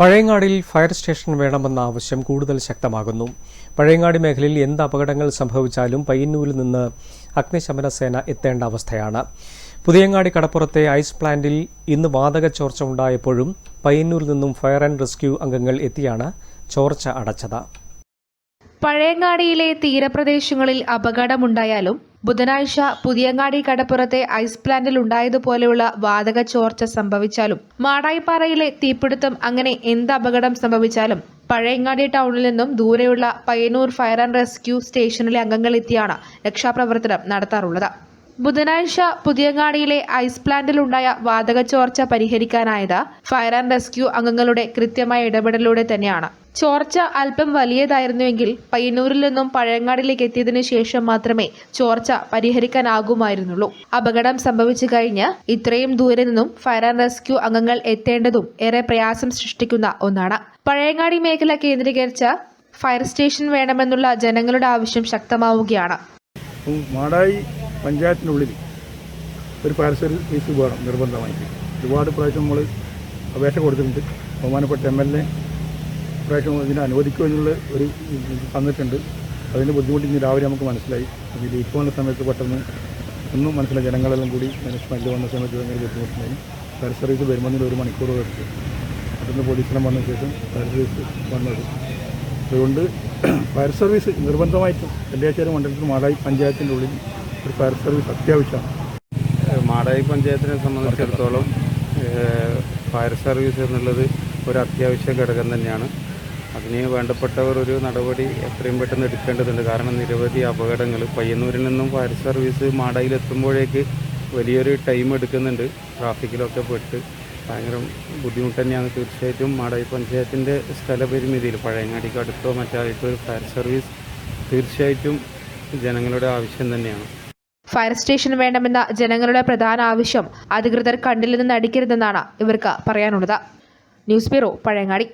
പഴയങ്ങാടിൽ fire station വേണമെന്ന ആവശ്യം കൂടുതൽ ശക്തമാകുന്നു. പഴയങ്ങാടി മേഖലയിൽ എന്ത് അപകടങ്ങൾ സംഭവിച്ചാലും പയ്യന്നൂരിൽ നിന്ന് അഗ്നിശമന സേന എത്തേണ്ട അവസ്ഥയാണ്. പുതിയങ്ങാടി കടപ്പുറത്തെ ഐസ് പ്ലാന്റിൽ ഇന്ന് വാതക ചോർച്ച ഉണ്ടായപ്പോഴും പയ്യന്നൂരിൽ നിന്നും ഫയർ ആൻഡ് റെസ്ക്യൂ അംഗങ്ങൾ എത്തിയാണ് ചോർച്ച അടച്ചത്. പഴയങ്ങാടിയിലെ തീരപ്രദേശങ്ങളിൽ അപകടമുണ്ടായാലും ബുധനാഴ്ച പുതിയങ്ങാടി കടപ്പുറത്തെ ഐസ് പ്ലാന്റിൽ ഉണ്ടായതുപോലെയുള്ള വാതക ചോർച്ച സംഭവിച്ചാലും മാടായിപ്പാറയിലെ തീപിടുത്തം അങ്ങനെ എന്ത് അപകടം സംഭവിച്ചാലും പഴയങ്ങാടി ടൗണിൽ നിന്നും ദൂരെയുള്ള പയ്യന്നൂർ ഫയർ ആൻഡ് റെസ്ക്യൂ സ്റ്റേഷനിലെ അംഗങ്ങൾ എത്തിയാണ് രക്ഷാപ്രവർത്തനം നടത്താറുള്ളത്. ബുധനാഴ്ച പുതിയങ്ങാടിയിലെ ഐസ് പ്ലാന്റിലുണ്ടായ വാതക ചോർച്ച പരിഹരിക്കാനായത് ഫയർ ആൻഡ് റെസ്ക്യൂ അംഗങ്ങളുടെ കൃത്യമായ ഇടപെടലിലൂടെ തന്നെയാണ്. ചോർച്ച അല്പം വലിയതായിരുന്നുവെങ്കിൽ പയ്യന്നൂരിൽ നിന്നും പഴയങ്ങാടിലേക്ക് എത്തിയതിനു ശേഷം മാത്രമേ ചോർച്ച പരിഹരിക്കാനാകുമായിരുന്നുള്ളൂ. അപകടം സംഭവിച്ചു കഴിഞ്ഞ് ഇത്രയും ദൂരെ നിന്നും ഫയർ ആൻഡ് റെസ്ക്യൂ അംഗങ്ങൾ എത്തേണ്ടതും ഏറെ പ്രയാസം സൃഷ്ടിക്കുന്ന ഒന്നാണ്. പഴയങ്ങാടി മേഖല കേന്ദ്രീകരിച്ച ഫയർ സ്റ്റേഷൻ വേണമെന്നുള്ള ജനങ്ങളുടെ ആവശ്യം ശക്തമാവുകയാണ്. പഞ്ചായത്തിനുള്ളിൽ ഒരു ഫയർ സർവീസ് വേണം നിർബന്ധമായിട്ട് ഒരുപാട് പ്രാവശ്യം നമ്മൾ അപേക്ഷ കൊടുത്തിട്ടുണ്ട്. ബഹുമാനപ്പെട്ട എം എൽ എ പ്രാവശ്യം ഇതിനെ അനുവദിക്കുക എന്നുള്ള ഒരു തന്നിട്ടുണ്ട്. അതിന്റെ ബുദ്ധിമുട്ട് ഇന്ന് രാവിലെ നമുക്ക് മനസ്സിലായി. അത് ലീക്ക് വന്ന സമയത്ത് പെട്ടെന്ന് ഒന്നും മനസ്സിലായി. ജനങ്ങളെല്ലാം കൂടി സ്മെല്ല് വന്ന സമയത്ത് ഭയങ്കര ബുദ്ധിമുട്ടുണ്ടായി. ഫയർ സർവീസ് വരുമ്പോൾ ഒരു മണിക്കൂർ എടുത്തു. പെട്ടെന്ന് പോലീസിനെ വന്ന ശേഷം ഫയർ സർവീസ് വന്നത്. അതുകൊണ്ട് ഫയർ സർവീസ് നിർബന്ധമായിട്ടും വെള്ളിയാഴ്ച മണ്ഡലത്തിൽ മാടായി പഞ്ചായത്തിന്റെ ഉള്ളിൽ. ഒരു ഫയർ സർവീസ് അത്യാവശ്യമാണ് മാടായി പഞ്ചായത്തിനെ സംബന്ധിച്ചിടത്തോളം ഫയർ സർവീസ് എന്നുള്ളത് ഒരു അത്യാവശ്യ ഘടകം തന്നെയാണ്. അതിന് വേണ്ടപ്പെട്ടവർ ഒരു നടപടി എത്രയും പെട്ടെന്ന് എടുക്കേണ്ടതുണ്ട്. കാരണം നിരവധി അപകടങ്ങൾ പയ്യന്നൂരിൽ നിന്നും ഫയർ സർവീസ് മാടായിലെത്തുമ്പോഴേക്ക് വലിയൊരു ടൈം എടുക്കുന്നുണ്ട്. ട്രാഫിക്കിലൊക്കെ പെട്ട് ഭയങ്കര ബുദ്ധിമുട്ട് തന്നെയാണ്. തീർച്ചയായിട്ടും മാടായി പഞ്ചായത്തിന്റെ സ്ഥലപരിമിതിയിൽ പഴയങ്ങാടിക്ക് അടുത്തോ മറ്റായിട്ടോ ഒരു ഫയർ സർവീസ് തീർച്ചയായിട്ടും ജനങ്ങളുടെ ആവശ്യം തന്നെയാണ്. ഫയർ സ്റ്റേഷൻ വേണമെന്ന ജനങ്ങളുടെ പ്രധാന ആവശ്യം അധികൃതർ കണ്ടില്ലെന്ന് നടിക്കരുതെന്നാണ് ഇവർക്ക് പറയാനുള്ളത്. News bureau Pazhayangadi.